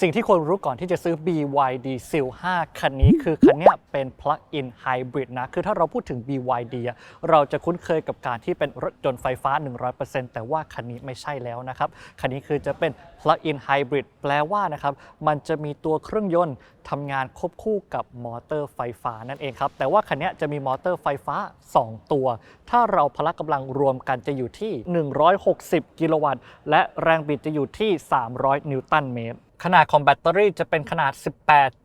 สิ่งที่ควรรู้ก่อนที่จะซื้อ BYD Seal 5 คันนี้คือคันนี้เป็น Plug-in Hybrid นะ คือถ้าเราพูดถึง BYD เราจะคุ้นเคยกับการที่เป็นรถยนต์ไฟฟ้า 100%แต่ว่าคันนี้ไม่ใช่แล้วนะครับ คันนี้คือจะเป็น Plug-in Hybrid แปลว่านะครับ มันจะมีตัวเครื่องยนต์ทำงานควบคู่กับมอเตอร์ไฟฟ้านั่นเองครับ แต่ว่าคันนี้จะมีมอเตอร์ไฟฟ้า 2 ตัว ถ้าเราพละกำลังรวมกันจะอยู่ที่ 160 กิโลวัตต์ และแรงบิดจะอยู่ที่ 300 นิวตันเมตร ขนาดของแบตเตอรี่จะเป็นขนาด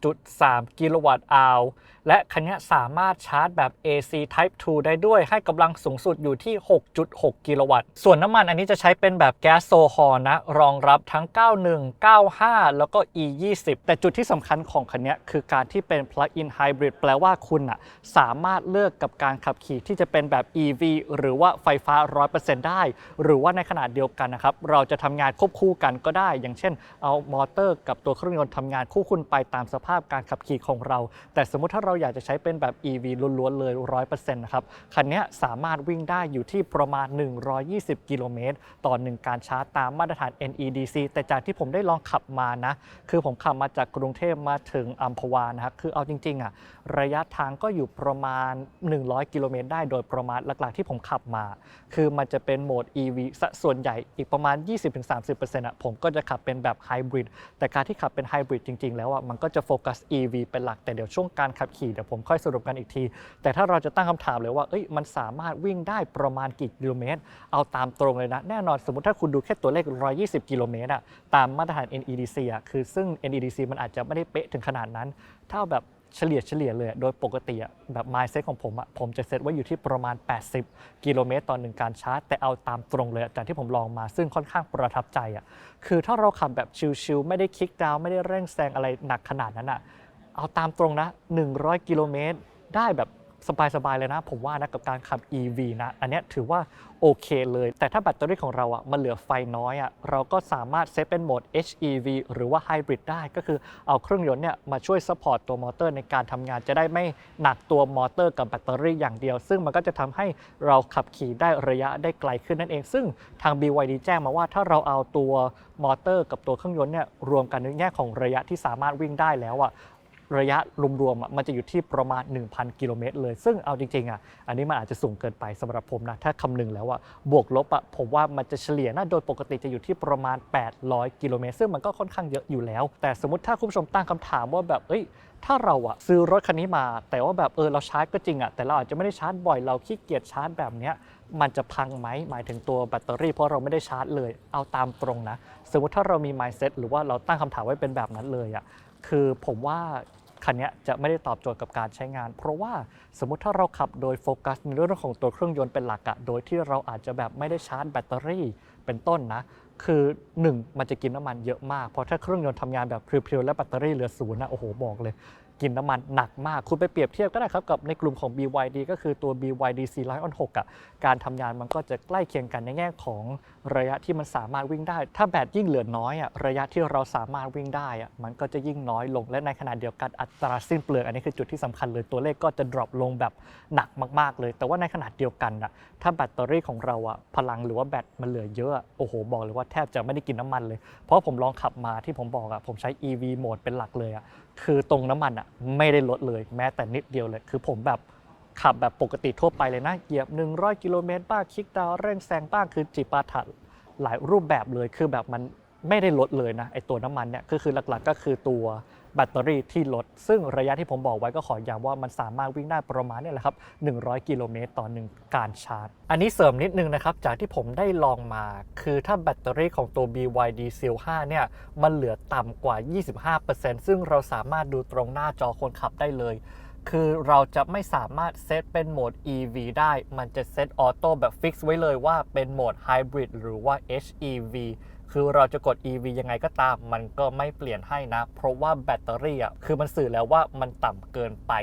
18.3 กิโลวัตต์อาว และคันนี้สามารถชาร์จแบบ AC Type 2 ได้ด้วยให้กำลังสูงสุดอยู่ที่ 6.6 กิโลวัตต์ ส่วนน้ำมันอันนี้จะใช้เป็นแบบแก๊สโซฮอลนะ รองรับทั้ง 91 95 แล้วก็ E 20 แต่จุดที่สำคัญของคันนี้คือการที่เป็น Plug-in Hybrid แปลว่าคุณอะสามารถเลือกกับการขับขี่ที่จะเป็นแบบ EV หรือว่าไฟฟ้า 100%ได้ หรือว่าในขนาดเดียวกันนะครับ เราจะทำงานควบคู่กันก็ได้ อย่างเช่น เอามอเตอร์กับตัวเครื่องยนต์ทำงานคู่คุณไปตามสภาพการขับขี่ของเรา แต่สมมติถ้าเราอยากจะใช้เป็นแบบ EV ล้วนๆเลย 100%นะครับ คันนี้สามารถวิ่งได้อยู่ที่ประมาณ 120 กิโลเมตรต่อหนึ่งการชาร์จตามมาตรฐาน NEDC แต่จากที่ผมได้ลองขับมานะ คือผมขับมาจากกรุงเทพมาถึงอัมพวานะครับคือเอาจริงๆอะระยะทางก็อยู่ประมาณ 100 กิโลเมตรได้โดยประมาณหลักๆที่ผมขับมา คือมันจะเป็นโหมด EV ซะส่วนใหญ่อีกประมาณ 20-30%อะผมก็จะขับเป็นแบบไฮบริดแต่การที่ขับเป็นไฮบริดจริงๆ แล้วอะมันก็จะโฟกัส EV เป็นหลักแต่เดี๋ยวช่วงการขับขี่เดี๋ยวผมค่อยสรุปกันอีกที แต่ถ้าเราจะตั้งคำถามเลยว่าเอ้ยมันสามารถวิ่งได้ประมาณกี่กิโลเมตร เอาตามตรงเลยนะ แน่นอนสมมติถ้าคุณดูแค่ตัวเลข 120 กิโลเมตรอะตามมาตรฐาน NEDC อะคือซึ่ง NEDC มันอาจจะไม่ได้เป๊ะถึงขนาดนั้นถ้าเอาแบบเฉลี่ยเฉลี่ยเลยโดยปกติอะแบบ mindset ของผมอะผมจะเซตไว้อยู่ที่ประมาณ 80 กิโลเมตรต่อหนึ่งการชาร์จ แต่เอาตามตรงเลยจากที่ผมลองมาซึ่งค่อนข้างประทับใจอะคือถ้าเราขับแบบชิลๆไม่ได้คลิกดาวไม่ได้เร่งแซงอะไรหนักขนาดนั้นอะ เอาตามตรงนะ 100 กิโลเมตร ได้แบบสบาย ๆ เลยนะ ผมว่านะกับการขับ EV นะ อันนี้ถือว่าโอเคเลย แต่ถ้าแบตเตอรี่ของเราอะมันเหลือไฟน้อยอะเราก็สามารถเซตเป็นโหมด HEV หรือว่า Hybrid ได้ก็คือเอาเครื่องยนต์เนี่ยมาช่วยซัพพอร์ตตัวมอเตอร์ในการทำงานจะได้ไม่หนักตัวมอเตอร์กับแบตเตอรี่อย่างเดียว ซึ่งมันก็จะทำให้เราขับขี่ได้ระยะได้ไกลขึ้นนั่นเอง ซึ่งทาง BYD แจ้งมาว่าถ้าเราเอาตัวมอเตอร์กับตัวเครื่องยนต์เนี่ยรวมกันในแง่ของระยะที่สามารถวิ่งได้แล้วอะ ระยะรวมๆมันจะอยู่ที่ประมาณ 1,000 กิโลเมตรเลย ซึ่งเอาจริงๆอะอันนี้มันอาจจะสูงเกินไปสำหรับผมนะถ้าคำนึงแล้วอะบวกลบอะผมว่ามันจะเฉลี่ยนะโดยปกติจะอยู่ที่ประมาณ 800 กิโลเมตร ซึ่งมันก็ค่อนข้างเยอะอยู่แล้ว แต่สมมติถ้าคุณผู้ชมตั้งคำถามว่าแบบเอ้ยถ้าเราอะซื้อรถคันนี้มา แต่ว่าแบบเออเราชาร์จก็จริงอะแต่เราอาจจะไม่ได้ชาร์จบ่อยเราขี้เกียจชาร์จแบบเนี้ยมันจะพังไหมหมายถึงตัวแบตเตอรี่เพราะเราไม่ได้ชาร์จเลยเอาตามตรงนะ สมมติถ้าเรามี mindset หรือว่าเราตั้งคำถามไว้เป็นแบบนั้นเลยอะ คือผมว่าคันนี้จะไม่ได้ตอบโจทย์กับการใช้งาน เพราะว่าสมมติถ้าเราขับโดยโฟกัสในเรื่องของตัวเครื่องยนต์เป็นหลักอะโดยที่เราอาจจะแบบไม่ได้ชาร์จแบตเตอรี่เป็นต้นนะ คือ 1 มันจะกินน้ำมันเยอะมาก เพราะถ้าเครื่องยนต์ทำงานแบบเพรียวๆและแบตเตอรี่เหลือศูนย์นะโอ้โหบอกเลย กินน้ำมันหนักมาก คุณไปเปรียบเทียบก็ได้ครับกับในกลุ่มของ BYD ก็คือตัว BYD C Lion 6อะการทำงานมันก็จะใกล้เคียงกันในแง่ของระยะที่มันสามารถวิ่งได้ ถ้าแบตยิ่งเหลือน้อยอะระยะที่เราสามารถวิ่งได้อะมันก็จะยิ่งน้อยลง และในขณะเดียวกันอัตราสิ้นเปลืองอันนี้คือจุดที่สำคัญเลยตัวเลขก็จะ drop ลงแบบหนักมาก ๆ เลย แต่ว่าในขณะเดียวกันอะถ้าแบตเตอรี่ของเราอะพลังหรือว่าแบตมันเหลือเยอะอะโอ้โหบอกเลยว่าแทบจะไม่ได้กินน้ำมันเลย เพราะผมลองขับมาที่ผมบอกอะผมใช้ EV โหมดเป็นหลักเลยอะ คือตรงน้ำมันอะไม่ได้ลดเลยแม้แต่นิดเดียวเลย คือผมแบบขับแบบปกติทั่วไปเลยนะ เหยียบ 100 กิโลเมตรบ้างคลิกดาวเร่งแซงบ้างคือจิปาถะหลายรูปแบบเลยคือแบบมันไม่ได้ลดเลยนะไอตัวน้ำมันเนี่ยก็คือหลักๆก็คือตัว แบตเตอรี่ที่ลด ซึ่งระยะที่ผมบอกไว้ก็ขอย้ำว่ามันสามารถวิ่งได้ประมาณนี่แหละครับ 100 กิโลเมตรต่อหนึ่งการชาร์จ อันนี้เสริมนิดนึงนะครับ จากที่ผมได้ลองมา คือถ้าแบตเตอรี่ของตัว BYD Seal 5 เนี่ย มันเหลือต่ำกว่า 25%ซึ่งเราสามารถดูตรงหน้าจอคนขับได้เลยคือเราจะไม่สามารถเซตเป็นโหมด EV ได้ มันจะเซตออโต้แบบฟิกซ์ไว้เลยว่าเป็นโหมด Hybrid หรือว่า HEV คือเราจะกด EV ยังไงก็ตาม มันก็ไม่เปลี่ยนให้นะ เพราะว่าแบตเตอรี่อะคือมันสื่อแล้วว่ามันต่ำเกินไป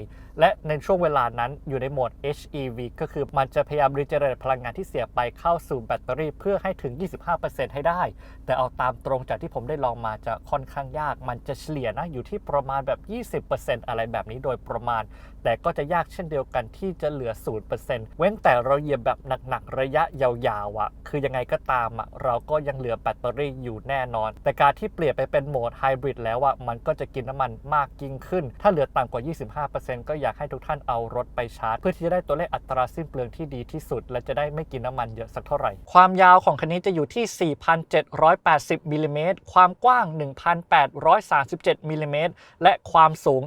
และในช่วงเวลานั้นอยู่ในโหมด HEV ก็คือมันจะพยายามรีเจเนเรตพลังงานที่เสียไปเข้าสู่แบตเตอรี่เพื่อให้ถึง 25%ให้ได้ แต่เอาตามตรงจากที่ผมได้ลองมาจะค่อนข้างยาก มันจะเฉลี่ยนะอยู่ที่ประมาณแบบ 20%อะไรแบบนี้โดยประมาณ แต่ก็จะยากเช่นเดียวกันที่จะเหลือ 0%เว้นแต่เราเหยียบแบบหนักๆ ระยะยาวๆอะ คือยังไงก็ตามอะ เราก็ยังเหลือแบตเตอรี่อยู่แน่นอน แต่การที่เปลี่ยนไปเป็นโหมดไฮบริดแล้วอะมันก็จะกินน้ำมันมากยิ่งขึ้น ถ้าเหลือต่ำกว่า 25%ก็อยากให้ทุกท่านเอารถไปชาร์จ เพื่อที่จะได้ตัวเลขอัตราสิ้นเปลืองที่ดีที่สุด และจะได้ไม่กินน้ำมันเยอะสักเท่าไหร่ ความยาวของคันนี้จะอยู่ที่ 4,780มิลลิเมตร ความกว้าง 1,837มิลลิเมตร และความสูง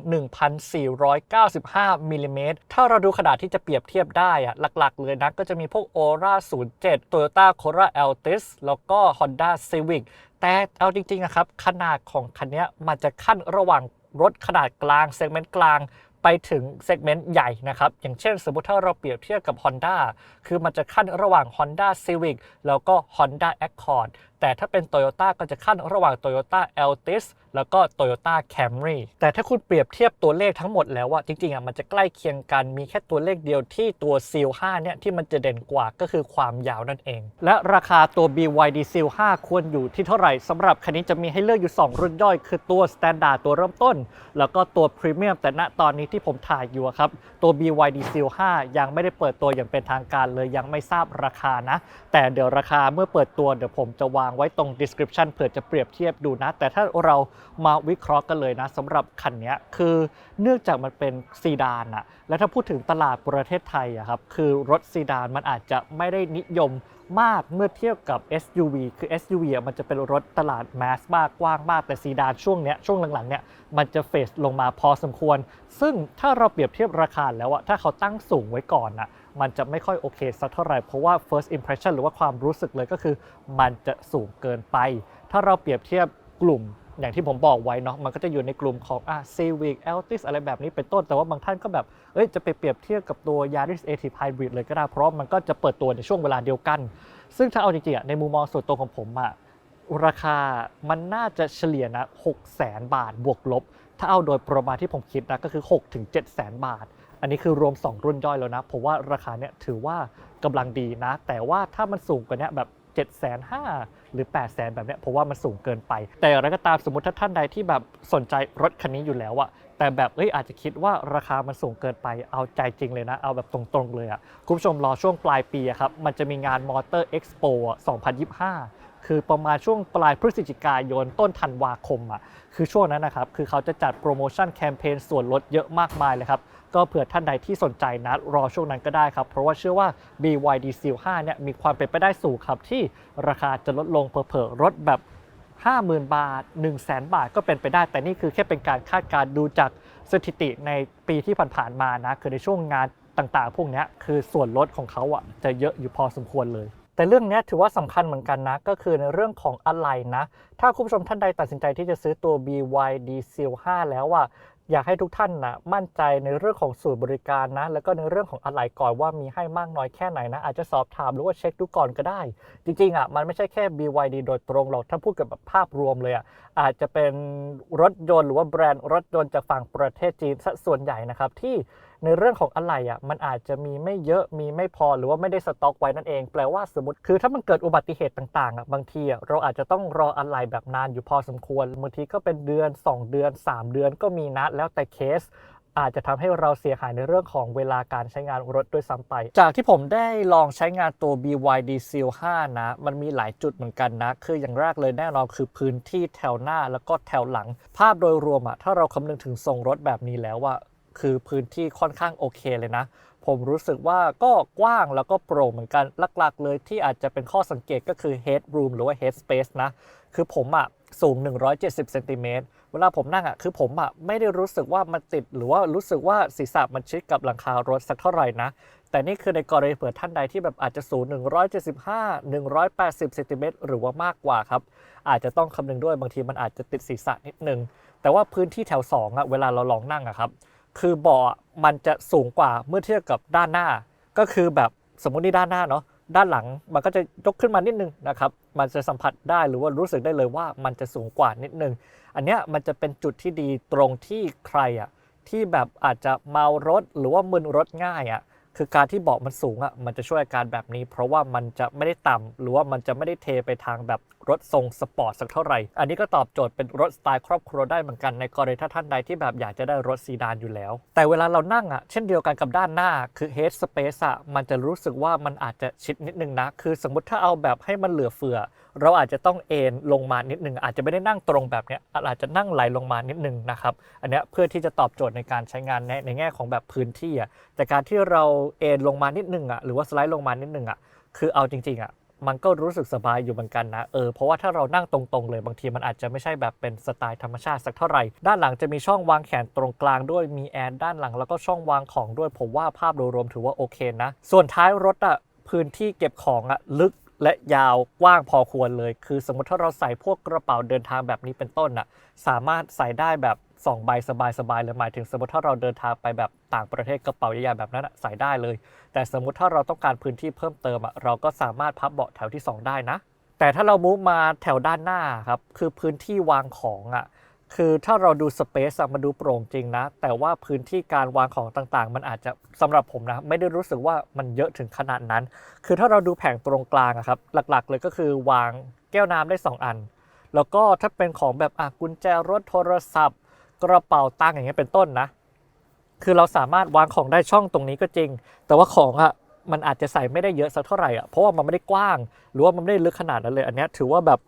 1,495มิลลิเมตรถ้าเราดูขนาดที่จะเปรียบเทียบได้อะหลักๆ เลยนะก็จะมีพวก Aura 07 Toyota Corolla Altis แล้วก็ Honda Civic แต่เอาจริงๆนะครับ ขนาดของคันนี้มันจะขั้นระหว่างรถขนาดกลางเซกเมนต์กลางไปถึงเซกเมนต์ใหญ่นะครับ อย่างเช่นสมมติถ้าเราเปรียบเทียบกับ Honda คือมันจะขั้นระหว่าง Honda Civic แล้วก็ Honda Accord แต่ถ้าเป็น Toyota ก็จะขั้นระหว่าง Toyota Altis แล้วก็ Toyota Camry แต่ถ้าคุณเปรียบเทียบตัวเลขทั้งหมดแล้วว่าจริงๆอะมันจะใกล้เคียงกันมีแค่ตัวเลขเดียวที่ตัว Seal 5เนี่ยที่มันจะเด่นกว่าก็คือความยาวนั่นเอง และราคาตัว BYD Seal 5 ควรอยู่ที่เท่าไหร่สำหรับคันนี้จะมีให้เลือกอยู่ 2 รุ่นย่อย คือตัว Standard ตัวเริ่มต้น แล้วก็ตัว Premium แต่ณตอนนี้ที่ผมถ่ายอยู่ครับตัว BYD Seal 5 ยังไม่ได้เปิดตัวอย่างเป็นทางการเลยยังไม่ทราบราคานะ แต่เดี๋ยวราคาเมื่อเปิดตัวเดี๋ยวผมจะวางางไว้ตรง description เผื่อจะเปรียบเทียบดูนะ แต่ถ้าเรามาวิเคราะห์กันเลยนะสำหรับคันนี้คือเนื่องจากมันเป็นซีดานอะและถ้าพูดถึงตลาดประเทศไทยอะครับคือรถซีดานมันอาจจะไม่ได้นิยมมากเมื่อเทียบกับ SUV คือ SUV อะมันจะเป็นรถตลาดแมสมากกว้างมากแต่ซีดานช่วงเนี้ยช่วงหลังๆเนี่ยมันจะเฟสลงมาพอสมควร ซึ่งถ้าเราเปรียบเทียบราคาแล้วอะถ้าเขาตั้งสูงไว้ก่อนอะ มันจะไม่ค่อยโอเคสักเท่าไหร่เพราะว่า first impression หรือว่าความรู้สึกเลยก็คือ มันจะสูงเกินไป ถ้าเราเปรียบเทียบกลุ่มอย่างที่ผมบอกไว้เนาะมันก็จะอยู่ในกลุ่มของอะ Civic Altis อะไรแบบนี้เป็นต้น แต่ว่าบางท่านก็แบบ เอ้ยจะไปเปรียบเทียบกับตัว Yaris a t i p Hybrid เลยก็ได้ เพราะมันก็จะเปิดตัวในช่วงเวลาเดียวกัน ซึ่งถ้าเอาจริงๆอะในมุมมองส่วนตัวของผมอะราคามันน่าจะเฉลี่ยนะ6 0 0 0 0บาทบวกลบ ถ้าเอาโดยประมาณที่ผมคิดนะก็คือ 6 ถึง 7 0 0 0 0 บาท อันนี้คือรวม 2 รุ่นย่อยแล้วนะ ผมว่าราคาเนี่ยถือว่ากำลังดีนะ แต่ว่าถ้ามันสูงกว่านี้แบบ7 5 0 0 0หรือ 8 0 0 0 0แบบเนี้ยผมว่ามันสูงเกินไป แต่อย่างไรก็ตามสมมติถ้าท่านใดที่แบบสนใจรถคันนี้อยู่แล้วอะแต่แบบเอ้ยอาจจะคิดว่าราคามันสูงเกินไปเอาใจจริงเลยนะ เอาแบบตรงๆเลยอะคุณผู้ชมรอช่วงปลายปีอะครับ มันจะมีงาน Motor Expo อะ2025 คือประมาณช่วงปลายพฤศจิกายนต้นธันวาคมอะคือช่วงนั้นนะครับ คือเขาจะจัดโปรโมชั่นแคมเปญส่วนลดเยอะมากมายเลยครับ ก็เผื่อท่านใดที่สนใจนะรอช่วงนั้นก็ได้ครับ เพราะว่าเชื่อว่า BYD Seal 5เนี่ยมีความเป็นไปได้สูงครับ ที่ราคาจะลดลงเผลอๆรถแบบ 50,000 บาท 1 0 0 0 0แบาทก็เป็นไปได้ แต่นี่คือแค่เป็นการคาดการณ์ดูจากสถิติในปีที่ผ่านๆมานะคือในช่วงงานต่างๆ พวกนี้คือส่วนลดของเขาอะจะเยอะอยู่พอสมควรเลยแต่เรื่องนี้ถือว่าสำคัญเหมือนกันนะ ก็คือในเรื่องของอะไรนะ ถ้าคุณผู้ชมท่านใดตัดสินใจที่จะซื้อตัว BYD Seal 5 แล้วอะ อยากให้ทุกท่านนะมั่นใจในเรื่องของสูตรบริการนะ แล้วก็ในเรื่องของอะไหล่ก่อนว่ามีให้มากน้อยแค่ไหนนะ อาจจะสอบถามหรือว่าเช็คดูก่อนก็ได้ จริงๆอะมันไม่ใช่แค่ BYD โดยตรงหรอก ถ้าพูดกับแบบภาพรวมเลยอะอาจจะเป็นรถยนต์หรือว่าแบรนด์รถยนต์จากฝั่งประเทศจีนส่วนใหญ่นะครับที่ ในเรื่องของอะไหล่อะมันอาจจะมีไม่เยอะมีไม่พอหรือว่าไม่ได้สต็อกไว้นั่นเอง แปลว่าสมมติคือถ้ามันเกิดอุบัติเหตุต่างๆอะบางทีอะเราอาจจะต้องรออะไหล่แบบนานอยู่พอสมควรบางทีก็เป็นเดือน 2 เดือน 3 เดือนก็มีนะแล้วแต่เคสอาจจะทำให้เราเสียหายในเรื่องของเวลาการใช้งานรถด้วยซ้ำไป จากที่ผมได้ลองใช้งานตัว BYD Seal 5 นะ มันมีหลายจุดเหมือนกันนะ คืออย่างแรกเลยแน่นอนคือพื้นที่แถวหน้าแล้วก็แถวหลัง ภาพโดยรวมอะถ้าเราคำนึงถึงทรงรถแบบนี้แล้วว่า คือพื้นที่ค่อนข้างโอเคเลยนะ ผมรู้สึกว่าก็กว้างแล้วก็โปร่งเหมือนกันหลักๆ เลยที่อาจจะเป็นข้อสังเกตก็คือ headroom หรือว่า head space นะ คือผมอะสูง 170เซนติเมตรเวลาผมนั่งอะคือผมอะไม่ได้รู้สึกว่ามันติดหรือว่ารู้สึกว่าศีรษะมันชิดกับหลังคารถสักเท่าไหร่นะแต่นี่คือในกรณีเผื่อท่านใดที่แบบอาจจะสูง 175 180เซนติเมตรหรือว่ามากกว่าครับ อาจจะต้องคำนึงด้วยบางทีมันอาจจะติดศีรษะนิดนึง แต่ว่าพื้นที่แถว2อะเวลาเราลองนั่งอะครับ คือเบาะมันจะสูงกว่าเมื่อเทียบกับด้านหน้า ก็คือแบบสมมตินี่ด้านหน้าเนาะด้านหลังมันก็จะยกขึ้นมานิดนึงนะครับ มันจะสัมผัสได้หรือว่ารู้สึกได้เลยว่ามันจะสูงกว่านิดนึง อันเนี้ยมันจะเป็นจุดที่ดีตรงที่ใครอะที่แบบอาจจะเมารถหรือว่ามึนรถง่ายอะคือการที่เบาะมันสูงอะมันจะช่วยอาการแบบนี้ เพราะว่ามันจะไม่ได้ต่ำหรือว่ามันจะไม่ได้เทไปทางแบบ รถทรงสปอร์ตสักเท่าไหร่ อันนี้ก็ตอบโจทย์เป็นรถสไตล์ครอบครัวได้เหมือนกันในกรณีถ้าท่านใดที่แบบอยากจะได้รถซีดานอยู่แล้ว แต่เวลาเรานั่งอะเช่นเดียวกันกับด้านหน้าคือ head space อะมันจะรู้สึกว่ามันอาจจะชิดนิดนึงนะ คือสมมติถ้าเอาแบบให้มันเหลือเฟือ เราอาจจะต้องเอนลงมานิดนึงอาจจะไม่ได้นั่งตรงแบบเนี้ยอาจจะนั่งไหลลงมานิดนึงนะครับอันเนี้ยเพื่อที่จะตอบโจทย์ในการใช้งานในในแง่ของแบบพื้นที่อะแต่การที่เราเอนลงมานิดนึงอะหรือว่าสไลด์ลงมานิดนึงอะคือเอาจริงๆอะ มันก็รู้สึกสบายอยู่เหมือนกันนะเออเพราะว่าถ้าเรานั่งตรงๆเลยบางทีมันอาจจะไม่ใช่แบบเป็นสไตล์ธรรมชาติสักเท่าไหร่ ด้านหลังจะมีช่องวางแขนตรงกลางด้วยมีแอร์ด้านหลังแล้วก็ช่องวางของด้วยผมว่าภาพโดยรวมถือว่าโอเคนะ ส่วนท้ายรถอะพื้นที่เก็บของอะลึกและยาวกว้างพอควรเลย คือสมมติถ้าเราใส่พวกกระเป๋าเดินทางแบบนี้เป็นต้นน่ะสามารถใส่ได้แบบ 2 ใบสบายๆเลยหมายถึงสมมติถ้าเราเดินทางไปแบบต่างประเทศกระเป๋าใหญ่ๆแบบนั้นใส่ได้เลย แต่สมมติถ้าเราต้องการพื้นที่เพิ่มเติมอะเราก็สามารถพับเบาะแถวที่ 2 ได้นะ แต่ถ้าเรามูฟมาแถวด้านหน้าครับคือพื้นที่วางของอะคือถ้าเราดูสเปซมันดูโปร่งจริงนะ แต่ว่าพื้นที่การวางของต่างๆ มันอาจจะสำหรับผมนะ ไม่ได้รู้สึกว่ามันเยอะถึงขนาดนั้น คือถ้าเราดูแผงตรงกลางครับ หลักๆ เลยก็คือวางแก้วน้ำได้ 2 อัน แล้วก็ถ้าเป็นของแบบอะกุญแจรถโทรศัพท์ กระเป๋าตังค์อย่างเงี้ยเป็นต้นนะ คือเราสามารถวางของได้ช่องตรงนี้ก็จริง แต่ว่าของอะมันอาจจะใส่ไม่ได้เยอะสักเท่าไหร่อะเพราะว่ามันไม่ได้กว้าง หรือว่ามันไม่ได้ลึกขนาดนั้นเลย อันนี้ถือว่าแบบ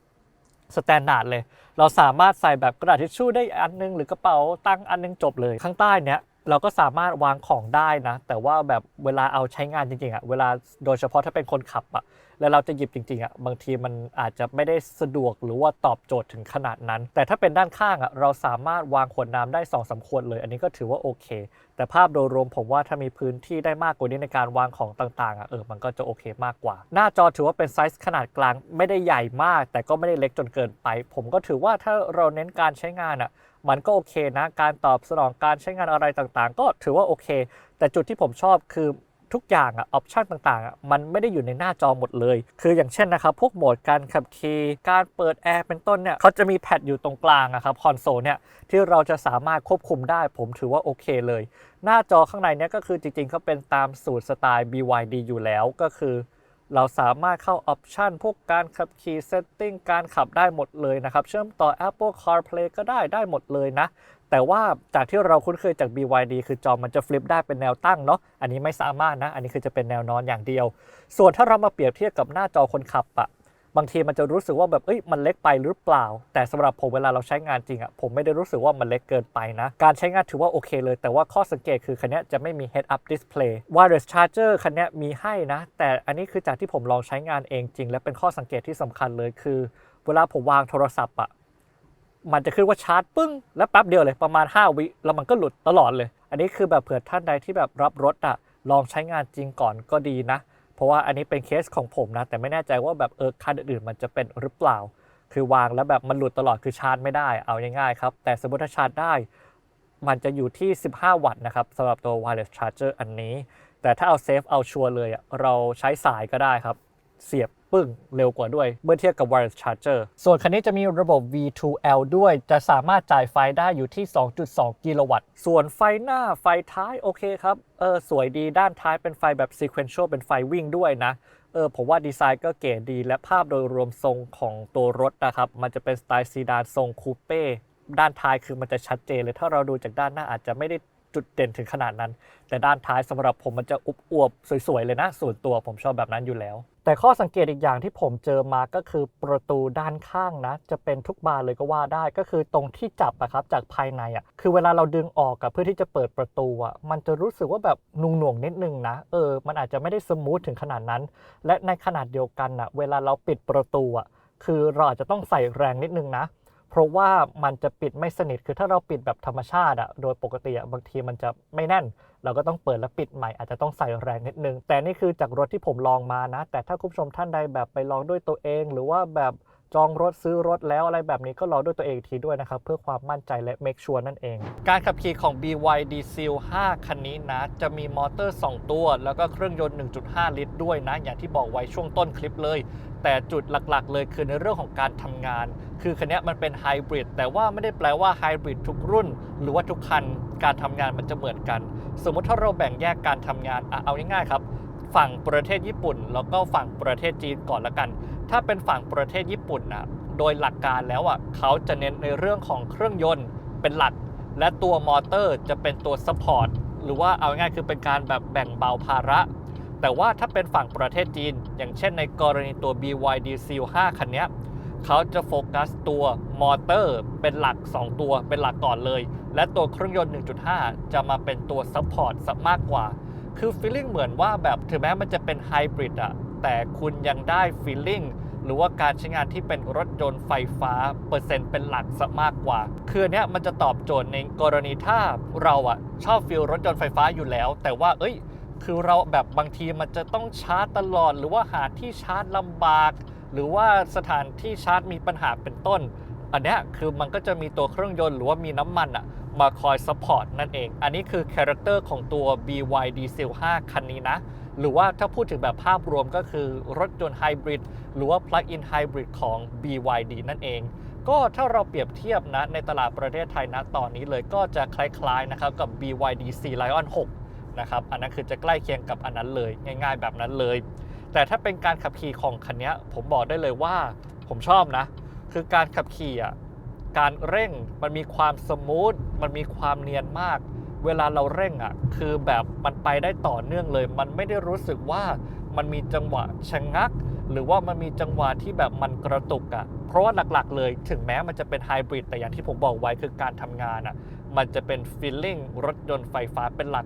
สแตนดาร์ดเลย เราสามารถใส่แบบกระดาษทิชชู่ได้อันนึง หรือกระเป๋าตังค์อันนึงจบเลย ข้างใต้เนี้ยเราก็สามารถวางของได้นะ แต่ว่าแบบเวลาเอาใช้งานจริงๆอะเวลาโดยเฉพาะถ้าเป็นคนขับอะ แล้วเราจะหยิบจริงๆอะบางทีมันอาจจะไม่ได้สะดวกหรือว่าตอบโจทย์ถึงขนาดนั้น แต่ถ้าเป็นด้านข้างอะเราสามารถวางขวดน้ำได้2อสาขวดเลย อันนี้ก็ถือว่าโอเค แต่ภาพโดยรวมผมว่าถ้ามีพื้นที่ได้มากกว่านี้ในการวางของต่างๆอะเออมันก็จะโอเคมากกว่า หน้าจอถือว่าเป็นไซส์ขนาดกลางไม่ได้ใหญ่มาก แต่ก็ไม่ได้เล็กจนเกินไป ผมก็ถือว่าถ้าเราเน้นการใช้งานอะมันก็โอเคนะ การตอบสนองการใช้งานอะไรต่างๆ ก็ถือว่าโอเค แต่จุดที่ผมชอบคือ ทุกอย่างอะออปชันต่างๆอะมันไม่ได้อยู่ในหน้าจอหมดเลย คืออย่างเช่นนะครับ พวกโหมดการขับขี่การเปิดแอร์เป็นต้นเนี่ยเขาจะมีแพดอยู่ตรงกลางอะครับคอนโซลเนี่ยที่เราจะสามารถควบคุมได้ผมถือว่าโอเคเลย หน้าจอข้างในเนี่ยก็คือจริงๆเขาเป็นตามสูตรสไตล์ BYD อยู่แล้วก็คือเราสามารถเข้าออปชันพวกการขับขี่เซตติ้งการขับได้หมดเลยนะครับ เชื่อมต่อ Apple CarPlay ก็ได้ได้หมดเลยนะ แต่ว่าจากที่เราคุ้นเคยจาก BYD คือจอมันจะฟลิปได้เป็นแนวตั้งเนาะ อันนี้ไม่สามารถนะ อันนี้คือจะเป็นแนวนอนอย่างเดียว ส่วนถ้าเรามาเปรียบเทียบกับหน้าจอคนขับอะบางทีมันจะรู้สึกว่าแบบเอ้ยมันเล็กไปหรือเปล่า แต่สำหรับผมเวลาเราใช้งานจริงอะผมไม่ได้รู้สึกว่ามันเล็กเกินไปนะ การใช้งานถือว่าโอเคเลย แต่ว่าข้อสังเกตคือคันนี้จะไม่มี head up display wireless charger คันนี้มีให้นะ แต่อันนี้คือจากที่ผมลองใช้งานเองจริง และเป็นข้อสังเกตที่สำคัญเลยคือ เวลาผมวางโทรศัพท์อะ มันจะขึ้นว่าชาร์จปึ้งแล้วแป๊บเดียวเลยประมาณ 5 วิแล้วมันก็หลุดตลอดเลย อันนี้คือแบบเผื่อท่านใดที่แบบรับรถอะลองใช้งานจริงก่อนก็ดีนะ เพราะว่าอันนี้เป็นเคสของผมนะ แต่ไม่แน่ใจว่าแบบเออคันอื่นๆมันจะเป็นหรือเปล่า คือวางแล้วแบบมันหลุดตลอดคือชาร์จไม่ได้เอาง่ายๆครับ แต่สมมติถ้าชาร์จได้ มันจะอยู่ที่ 15 วัตต์นะครับสำหรับตัว wireless charger อันนี้ แต่ถ้าเอาเซฟเอาชัวร์เลยอะเราใช้สายก็ได้ครับ เสียบ ปึ้งเร็วกว่าด้วย เมื่อเทียบกับ wireless charger ส่วนคันนี้จะมีระบบ V2L ด้วย จะสามารถจ่ายไฟได้อยู่ที่ 2.2 กิโลวัตต์ ส่วนไฟหน้าไฟท้ายโอเคครับ เออสวยดีด้านท้ายเป็นไฟแบบ sequential เป็นไฟวิ่งด้วยนะ เออผมว่าดีไซน์ก็เก๋ดี และภาพโดยรวมทรงของตัวรถนะครับ มันจะเป็นสไตล์ซีดานทรงคูเป้ ด้านท้ายคือมันจะชัดเจนเลย ถ้าเราดูจากด้านหน้าอาจจะไม่ได้ จุดเด่นถึงขนาดนั้น แต่ด้านท้ายสำหรับผมมันจะอุบอวบสวยๆ เลยนะ ส่วนตัวผมชอบแบบนั้นอยู่แล้ว แต่ข้อสังเกตอีกอย่างที่ผมเจอมาก็คือประตูด้านข้างนะ จะเป็นทุกบานเลยก็ว่าได้ก็คือตรงที่จับอะครับจากภายในอะคือเวลาเราดึงออกกับเพื่อที่จะเปิดประตูอะมันจะรู้สึกว่าแบบนุ่งหน่วงๆนิดนึงนะเออมันอาจจะไม่ได้สมูทถึงขนาดนั้น และในขนาดเดียวกันอะเวลาเราปิดประตูอะคือเราอาจจะต้องใส่แรงนิดนึงนะ เพราะว่ามันจะปิดไม่สนิท คือถ้าเราปิดแบบธรรมชาติอะโดยปกติอะบางทีมันจะไม่แน่น เราก็ต้องเปิดแล้วปิดใหม่อาจจะต้องใส่แรงนิดนึง แต่นี่คือจากรถที่ผมลองมานะ แต่ถ้าคุณผู้ชมท่านใดแบบไปลองด้วยตัวเอง หรือว่าแบบจองรถซื้อรถแล้วอะไรแบบนี้ก็ลองด้วยตัวเองอีกทีด้วยนะครับ เพื่อความมั่นใจและ make sure นั่นเอง การขับขี่ของ BYD Seal 5 คันนี้นะ จะมีมอเตอร์ 2 ตัว แล้วก็เครื่องยนต์ 1.5 ลิตรด้วยนะ อย่างที่บอกไว้ช่วงต้นคลิปเลย แต่จุดหลักๆ เลยคือในเรื่องของการทำงาน คือคันนี้มันเป็นไฮบริดแต่ว่าไม่ได้แปลว่าไฮบริดทุกรุ่น หรือว่าทุกคันการทำงานมันจะเหมือนกัน สมมุติถ้าเราแบ่งแยกการทำงานอะเอาง่ายๆครับ ฝั่งประเทศญี่ปุ่น แล้วก็ฝั่งประเทศจีนก่อนละกัน ถ้าเป็นฝั่งประเทศญี่ปุ่นนะโดยหลักการแล้วอะเขาจะเน้นในเรื่องของเครื่องยนต์เป็นหลัก และตัวมอเตอร์จะเป็นตัวซัพพอร์ตหรือว่าเอาง่ายๆคือเป็นการแบบแบ่งเบาภาระ แต่ว่าถ้าเป็นฝั่งประเทศจีน อย่างเช่นในกรณีตัว BYD Seal 5 คันนี้เขาจะโฟกัสตัวมอเตอร์เป็นหลัก 2 ตัวเป็นหลักก่อนเลย และตัวเครื่องยนต์ 1.5 จะมาเป็นตัวซัพพอร์ตซะมากกว่า คือฟีลลิ่งเหมือนว่าแบบถึงแม้มันจะเป็นไฮบริดอะแต่คุณยังได้ฟีลลิ่งหรือว่าการใช้งานที่เป็นรถยนต์ไฟฟ้า เปอร์เซ็นต์เป็นหลักซะมากกว่า คือเนี้ยมันจะตอบโจทย์ในกรณีถ้าเราอะชอบฟีลรถยนต์ไฟฟ้าอยู่แล้ว แต่ว่าเอ้ย คือเราแบบบางทีมันจะต้องชาร์จตลอด หรือว่าหาที่ชาร์จลำบาก หรือว่าสถานที่ชาร์จมีปัญหาเป็นต้น อันนี้คือมันก็จะมีตัวเครื่องยนต์หรือว่ามีน้ำมันอะมาคอยซัพพอร์ตนั่นเอง อันนี้คือคาแรคเตอร์ของตัว BYD Seal 5 คันนี้นะ หรือว่าถ้าพูดถึงแบบภาพรวมก็คือรถยนต์ไฮบริดหรือว่า Plug-in Hybrid ของ BYD นั่นเอง ก็ถ้าเราเปรียบเทียบนะในตลาดประเทศไทยนะตอนนี้เลยก็จะคล้ายๆนะครับกับ BYD Sea Lion 6 นะครับ อันนั้นคือจะใกล้เคียงกับอันนั้นเลยง่าย ๆ แบบนั้นเลย แต่ถ้าเป็นการขับขี่ของคันนี้ผมบอกได้เลยว่าผมชอบนะ คือการขับขี่อะการเร่งมันมีความสมูทมันมีความเนียนมาก เวลาเราเร่งอะคือแบบมันไปได้ต่อเนื่องเลย มันไม่ได้รู้สึกว่ามันมีจังหวะชะงัก หรือว่ามันมีจังหวะที่แบบมันกระตุกอะเพราะว่าหลักๆ เลยถึงแม้มันจะเป็นไฮบริดแต่อย่างที่ผมบอกไว้คือการทำงานอะมันจะเป็นฟีลลิ่งรถยนต์ไฟฟ้าเป็นหลัก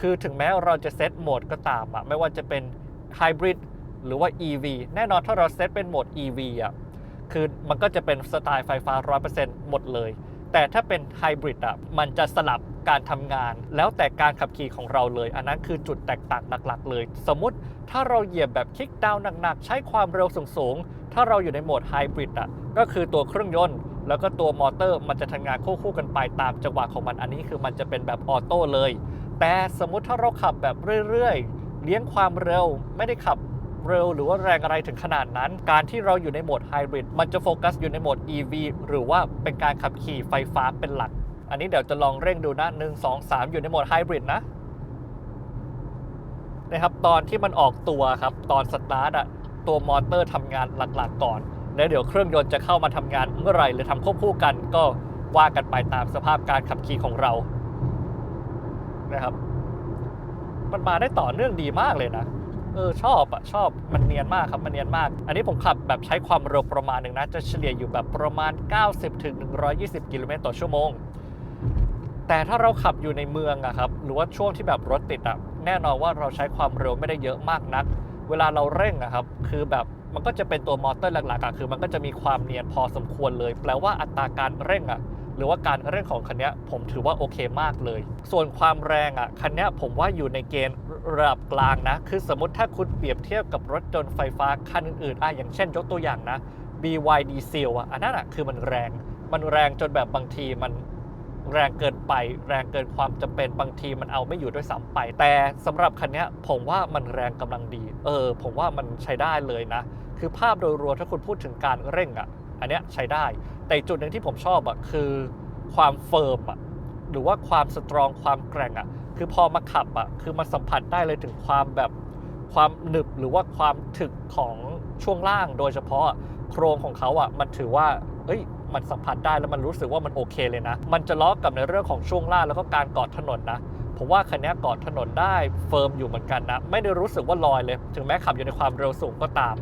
คือถึงแม้เราจะเซตโหมดก็ตามอะไม่ว่าจะเป็นไฮบริดหรือว่า EV แน่นอนถ้าเราเซตเป็นโหมด EV อะคือมันก็จะเป็นสไตล์ไฟฟ้า 100%หมดเลย แต่ถ้าเป็นไฮบริดอะมันจะสลับการทำงาน แล้วแต่การขับขี่ของเราเลย อันนั้นคือจุดแตกต่างหลักๆ เลย สมมติถ้าเราเหยียบแบบคลิกดาวน์หนักๆ ใช้ความเร็วสูงๆ ถ้าเราอยู่ในโหมดไฮบริดอะก็คือตัวเครื่องยนต์ แล้วก็ตัวมอเตอร์มันจะทำงานคู่กันไปตามจังหวะของมันอันนี้คือมันจะเป็นแบบออโต้เลย แต่สมมุติถ้าเราขับแบบเรื่อยๆ เลี้ยงความเร็วไม่ได้ขับเร็วหรือว่าแรงอะไรถึงขนาดนั้น การที่เราอยู่ในโหมดไฮบริดมันจะโฟกัสอยู่ในโหมด EV หรือว่าเป็นการขับขี่ไฟฟ้าเป็นหลัก อันนี้เดี๋ยวจะลองเร่งดูนะ 1 2 3 อยู่ในโหมดไฮบริดนะนะครับตอนที่มันออกตัวครับตอนสตาร์ทอะตัวมอเตอร์ทำงานหลักๆก่อน แล้วเดี๋ยวเครื่องยนต์จะเข้ามาทำงานเมื่อไหร่หรือทำควบคู่กันก็ว่ากันไปตามสภาพการขับขี่ของเรา นะครับ มันมาได้ต่อเนื่องดีมากเลยนะเออชอบอะชอบมันเนียนมากครับมันเนียนมาก อันนี้ผมขับแบบใช้ความเร็วประมาณหนึ่งนะ จะเฉลี่ยอยู่แบบประมาณ 90ถึง120 กิโลเมตรต่อชั่วโมง แต่ถ้าเราขับอยู่ในเมืองอะครับหรือว่าช่วงที่แบบรถติดอะแน่นอนว่าเราใช้ความเร็วไม่ได้เยอะมากนัก เวลาเราเร่งอะครับ คือแบบมันก็จะเป็นตัวมอเตอร์หลักๆอะคือมันก็จะมีความเนียนพอสมควรเลย แปลว่าอัตราการเร่งอะ หรือว่าการเร่งของคันนี้ผมถือว่าโอเคมากเลย ส่วนความแรงอะคันนี้ผมว่าอยู่ในเกณฑ์ระดับกลางนะ คือสมมติถ้าคุณเปรียบเทียบกับรถยนต์ไฟฟ้าคันอื่นๆอะอย่างเช่นยกตัวอย่างนะ BYD Seal อะอันนั้นอะคือมันแรง มันแรงจนแบบบางทีมันแรงเกินไป แรงเกินความจำเป็นบางทีมันเอาไม่อยู่ด้วยซ้ำไป แต่สำหรับคันนี้ผมว่ามันแรงกำลังดี เออ ผมว่ามันใช้ได้เลยนะ คือภาพโดยรวมถ้าคุณพูดถึงการเร่งอะ อันเนี้ยใช้ได้ แต่จุดหนึ่งที่ผมชอบอะคือความเฟิร์มอะหรือว่าความสตรองความแกร่งอะคือพอมาขับอะคือมันสัมผัสได้เลยถึงความแบบความหนึบหรือว่าความถึกของช่วงล่างโดยเฉพาะโครงของเขาอะมันถือว่าเอ้ยมันสัมผัสได้แล้วมันรู้สึกว่ามันโอเคเลยนะ มันจะล้อกับในเรื่องของช่วงล่างแล้วก็การกาะถนนนะผมว่าคันนี้กาะถนนได้เฟิร์มอยู่เหมือนกันนะ ไม่ได้รู้สึกว่าลอยเลย ถึงแม้ขับอยู่ในความเร็วสูงก็ตาม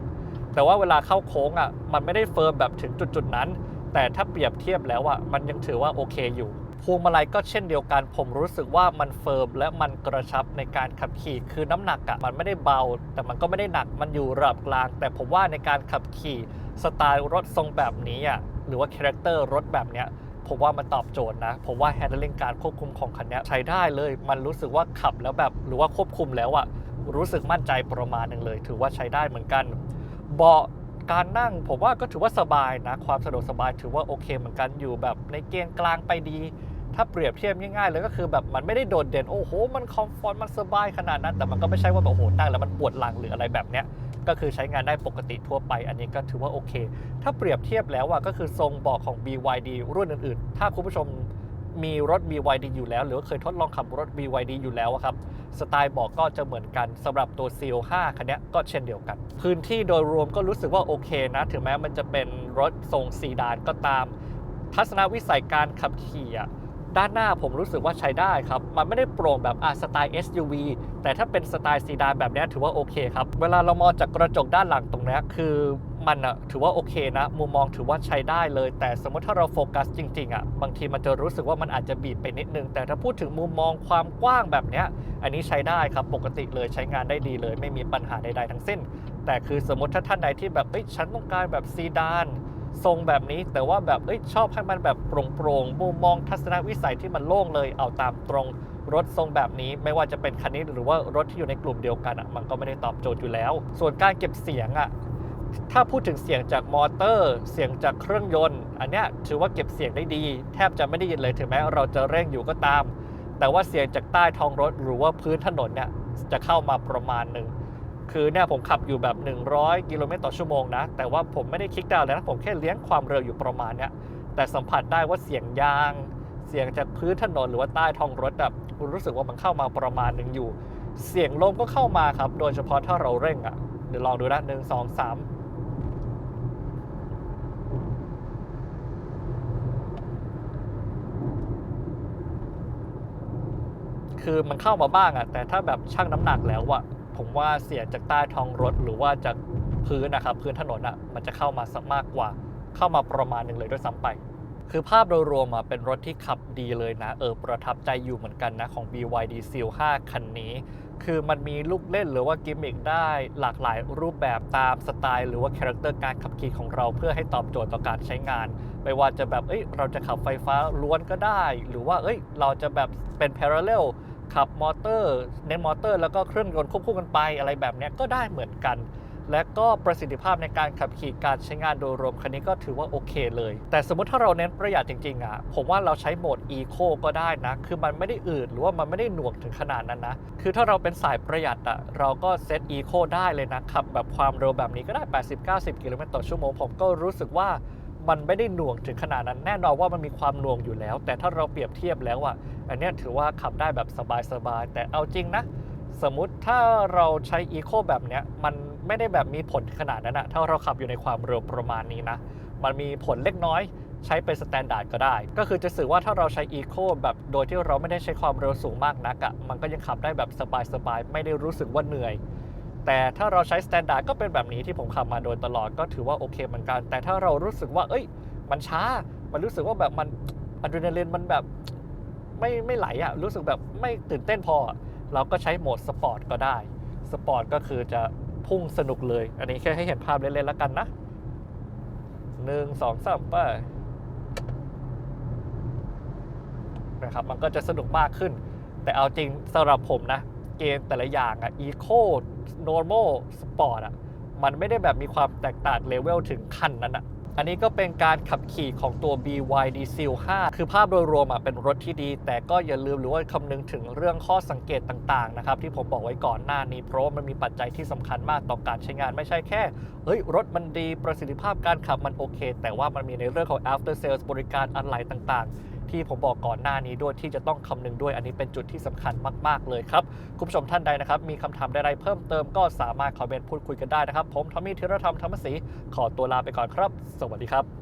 แต่ว่าเวลาเข้าโค้งอะมันไม่ได้เฟิร์มแบบถึงจุดๆนั้น แต่ถ้าเปรียบเทียบแล้วอะมันยังถือว่าโอเคอยู่พวงมาลัยก็เช่นเดียวกัน ผมรู้สึกว่ามันเฟิร์มและมันกระชับในการขับขี่ คือน้ำหนักอะมันไม่ได้เบา แต่มันก็ไม่ได้หนักมันอยู่ระดับกลาง แต่ผมว่าในการขับขี่สไตล์รถทรงแบบนี้อะหรือว่าคาแรคเตอร์รถแบบเนี้ยผมว่ามันตอบโจทย์นะ ผมว่า handling การควบคุมของคันนี้ใช้ได้เลย มันรู้สึกว่าขับแล้วแบบ หรือว่าควบคุมแล้วอะรู้สึกมั่นใจประมาณหนึ่งเลย ถือว่าใช้ได้เหมือนกัน เบาะการนั่งผมว่าก็ถือว่าสบายนะ ความสะดวกสบายถือว่าโอเคเหมือนกันอยู่แบบในเกณฑ์กลางไปดี ถ้าเปรียบเทียบง่ายๆเลยก็คือแบบมันไม่ได้โดดเด่นโอ้โห มันคอมฟอร์ตมันสบายขนาดนั้น แต่มันก็ไม่ใช่ว่าแบบโอ้โหนั่งแล้วมันปวดหลังหรืออะไรแบบเนี้ยก็คือใช้งานได้ปกติทั่วไป อันนี้ก็ถือว่าโอเค ถ้าเปรียบเทียบแล้วอะก็คือทรงเบาะของ BYD รุ่นอื่นๆ ถ้าคุณผู้ชม มีรถ BYD อยู่แล้ว หรือเคยทดลองขับรถ BYD อยู่แล้วครับสไตล์บอกก็จะเหมือนกันสำหรับตัว CO5 คันนี้ก็เช่นเดียวกัน พื้นที่โดยรวมก็รู้สึกว่าโอเคนะ ถึงแม้มันจะเป็นรถทรงซีดานก็ตาม ทัศนวิสัยการขับขี่ด้านหน้าผมรู้สึกว่าใช้ได้ครับ มันไม่ได้โปร่งแบบอะสไตล์ SUV แต่ถ้าเป็นสไตล์ซีดานแบบนี้ถือว่าโอเคครับ เวลาเรามองจากกระจกด้านหลังตรงนี้คือ มันอะถือว่าโอเคนะ มุมมองถือว่าใช้ได้เลย แต่สมมติถ้าเราโฟกัสจริงๆอะบางทีมันจะรู้สึกว่ามันอาจจะบีบไปนิดนึง แต่ถ้าพูดถึงมุมมองความกว้างแบบเนี้ยอันนี้ใช้ได้ครับปกติเลยใช้งานได้ดีเลย ไม่มีปัญหาใดๆทั้งสิ้น แต่คือสมมติถ้าท่านใดที่แบบเอ้ยฉันต้องการแบบซีดานทรงแบบนี้แต่ว่าแบบเอ้ยชอบให้มันแบบโปร่งๆมุมมองทัศนวิสัยที่มันโล่งเลยเอาตามตรงรถทรงแบบนี้ไม่ว่าจะเป็นคันนี้หรือว่ารถที่อยู่ในกลุ่มเดียวกันอะมันก็ไม่ได้ตอบโจทย์อยู่แล้ว ส่วนการเก็บเสียงอะ ถ้าพูดถึงเสียงจากมอเตอร์ เสียงจากเครื่องยนต์ อันนี้ถือว่าเก็บเสียงได้ดี แทบจะไม่ได้ยินเลยถึงแม้เราจะเร่งอยู่ก็ตาม แต่ว่าเสียงจากใต้ท้องรถหรือว่าพื้นถนนเนี่ยจะเข้ามาประมาณหนึ่งคือเนี่ยผมขับอยู่แบบ 100 กิโลเมตรต่อชั่วโมงนะ แต่ว่าผมไม่ได้คลิกดาวเลยนะ ผมแค่เลี้ยงความเร็วอยู่ประมาณเนี้ยแต่สัมผัสได้ว่าเสียงยาง เสียงจากพื้นถนนหรือว่าใต้ท้องรถแบบคุณรู้สึกว่ามันเข้ามาประมาณหนึ่งอยู่ เสียงลมก็เข้ามาครับ โดยเฉพาะถ้าเราเร่งอะเดี๋ยวลองดูนะหนึ่งสองสาม คือมันเข้ามาบ้างอะแต่ถ้าแบบชั่งน้ำหนักแล้วอะผมว่าเสียจากใต้ท้องรถหรือว่าจากพื้นนะครับพื้นถนนอะมันจะเข้ามาสักมากกว่า เข้ามาประมาณหนึ่งเลยด้วยซ้ำไป คือภาพโดยรวมอะเป็นรถที่ขับดีเลยนะ เออประทับใจอยู่เหมือนกันนะของ BYD Seal 5 คันนี้ คือมันมีลูกเล่นหรือว่ากิมมิคได้หลากหลายรูปแบบตามสไตล์ หรือว่าคาแรคเตอร์การขับขี่ของเราเพื่อให้ตอบโจทย์ต่อการใช้งานไม่ว่าจะแบบ เอ้ย เราจะขับไฟฟ้าล้วนก็ได้ หรือว่า เอ้ย เราจะแบบเป็น parallel ขับมอเตอร์เน้นมอเตอร์ แล้วก็เครื่องยนต์ควบคู่กันไปอะไรแบบนี้ก็ได้เหมือนกัน และก็ประสิทธิภาพในการขับขี่การใช้งานโดยรวมคันนี้ก็ถือว่าโอเคเลย แต่สมมติถ้าเราเน้นประหยัดจริงๆอะผมว่าเราใช้โหมด Eco ก็ได้นะ คือมันไม่ได้อืดหรือว่ามันไม่ได้หน่วงถึงขนาดนั้นนะ คือถ้าเราเป็นสายประหยัดอะเราก็เซต Eco ได้เลยนะขับแบบความเร็วแบบนี้ก็ได้ 80-90 กิโลเมตรต่อชั่วโมงผมก็รู้สึกว่า มันไม่ได้หน่วงถึงขนาดนั้นแน่นอนว่ามันมีความหน่วงอยู่แล้ว แต่ถ้าเราเปรียบเทียบแล้วอะอันนี้ถือว่าขับได้แบบสบายๆแต่เอาจริงนะสมมติถ้าเราใช้อีโคแบบเนี้ยมันไม่ได้แบบมีผลขนาดนั้นอะถ้าเราขับอยู่ในความเร็วประมาณนี้นะ มันมีผลเล็กน้อยใช้เป็นสแตนดาร์ดก็ได้ ก็คือจะสื่อว่าถ้าเราใช้อีโคแบบโดยที่เราไม่ได้ใช้ความเร็วสูงมากนักอะมันก็ยังขับได้แบบสบายๆ ไม่ได้รู้สึกว่าเหนื่อย แต่ถ้าเราใช้สแตนดาร์ดก็เป็นแบบนี้ที่ผมขับมาโดยตลอดก็ถือว่าโอเคเหมือนกัน แต่ถ้าเรารู้สึกว่า เอ้ย มันช้า มันรู้สึกว่าแบบมันอะดรีนาลีนมันแบบไม่ไม่ไหลอะรู้สึกแบบไม่ตื่นเต้นพอ เราก็ใช้โหมดสปอร์ตก็ได้สปอร์ตก็คือจะพุ่งสนุกเลย อันนี้แค่ให้เห็นภาพเล่นๆแล้วกันนะหนึ่งสองสามไปนะครับมันก็จะสนุกมากขึ้น แต่เอาจริงสำหรับผมนะ เกมแต่ละอย่างอะ Eco Normal Sport อะมันไม่ได้แบบมีความแตกต่างเลเวลถึงขั้นนั้นอะอันนี้ก็เป็นการขับขี่ของตัว BYD Seal 5 คือภาพโดยรวมอะเป็นรถที่ดี แต่ก็อย่าลืมหรือว่าคำนึงถึงเรื่องข้อสังเกตต่างๆนะครับที่ผมบอกไว้ก่อนหน้านี้ เพราะว่ามันมีปัจจัยที่สำคัญมากต่อการใช้งานไม่ใช่แค่ เฮ้ย รถมันดีประสิทธิภาพการขับมันโอเค แต่ว่ามันมีในเรื่องของ after sales บริการอะไหล่ต่างๆ ที่ผมบอกก่อนหน้านี้ด้วยที่จะต้องคำนึงด้วย อันนี้เป็นจุดที่สำคัญมาก ๆ เลยครับ คุณผู้ชมท่านใดนะครับ มีคำถามใดๆเพิ่มเติมก็สามารถคอมเมนต์พูดคุยกันได้นะครับ ผมทอมมี่ธีรธรรมธรรมศรีขอตัวลาไปก่อนครับ สวัสดีครับ